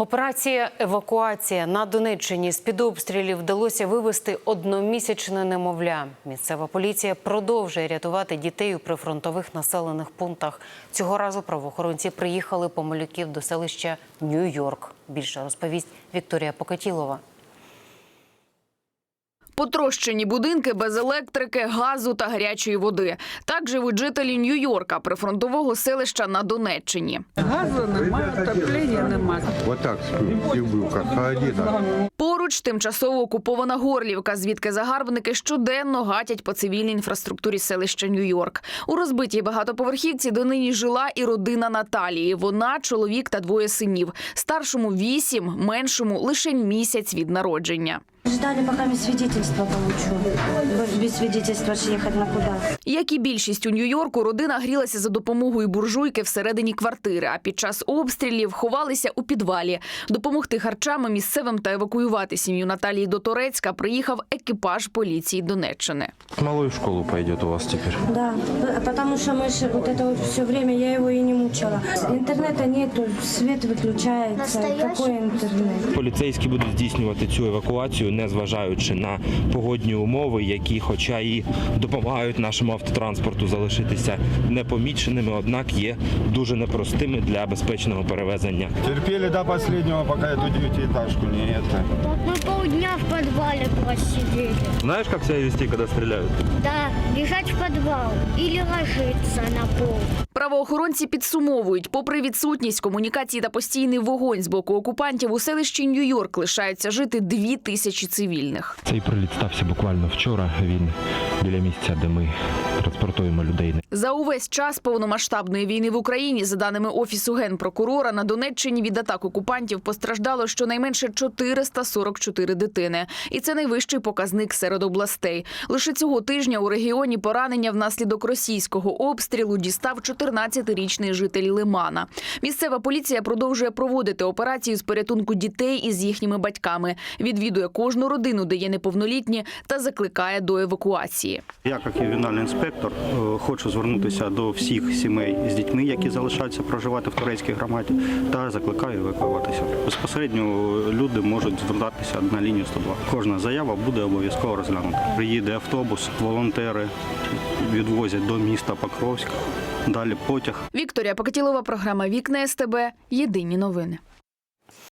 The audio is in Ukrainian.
Операція евакуація на Донеччині з під обстрілів вдалося вивести одномісячне немовля. Місцева поліція продовжує рятувати дітей у прифронтових населених пунктах. Цього разу правоохоронці приїхали по малюків до селища Нью-Йорк. Більше розповість Вікторія Покатілова. Потрощені будинки без електрики, газу та гарячої води. Так живуть жителі Нью-Йорка, прифронтового селища на Донеччині. Газу немає, отоплення немає. Вот так сплю, и был как холодина. Поруч тимчасово окупована Горлівка, звідки загарбники щоденно гатять по цивільній інфраструктурі селища Нью-Йорк. У розбитій багатоповерхівці донині жила і родина Наталії. Вона чоловік та двоє синів. Старшому вісім, меншому лише місяць від народження. Ждали, пока я свидетельство получу. Без свидетельства ж ехать на куда. Як і більшість у Нью-Йорку, родина грілася за допомогою буржуйки всередині квартири, а під час обстрілів ховалися у підвалі. Допомогти харчами місцевим та евакуювати сім'ю Наталії до Торецька приїхав екіпаж поліції Донеччини. Малой в школу пойдет у вас теперь. Да, потому что мы же вот это вот все время, я его и не мучила. Интернета нету, свет выключается. Какой интернет? Поліцейські будуть здійснювати цю евакуацію, незважаючи на погодні умови, які, хоча і допомагають нашому автотранспорту залишитися непоміченими, однак є дуже непростими для безпечного перевезення. Терпели до последнего, пока эту девятиэтажку не это. Мы полдня в подвале просидели. Знаєш, як себе вести, коли стріляють? Да, бежать в подвал или ложиться на пол. Правоохоронці підсумовують, попри відсутність комунікації та постійний вогонь з боку окупантів, у селищі Нью-Йорк лишаються жити дві тисячі цивільних. Цей приліт стався буквально вчора. Він біля місця, де ми транспортуємо людей. За увесь час повномасштабної війни в Україні, за даними офісу генпрокурора, на Донеччині від атак окупантів постраждало щонайменше 444 дитини, і це найвищий показник серед областей. Лише цього тижня у регіоні поранення внаслідок російського обстрілу дістав 14-річний житель Лимана. Місцева поліція продовжує проводити операцію з порятунку дітей із їхніми батьками, відвідує кожну родину, де є неповнолітні, та закликає до евакуації. Я, як ювенальний інспектор, е, хочу звернутися до всіх сімей з дітьми, які залишаються проживати в турецькій громаді, та закликаю евакуюватися. Безпосередньо люди можуть звертатися на лінію 102. Кожна заява буде обов'язково розглянута. Приїде автобус, волонтери відвозять до міста Покровськ. Далі потяг. Вікторія Покатілова, програма Вікна СТБ. Єдині новини.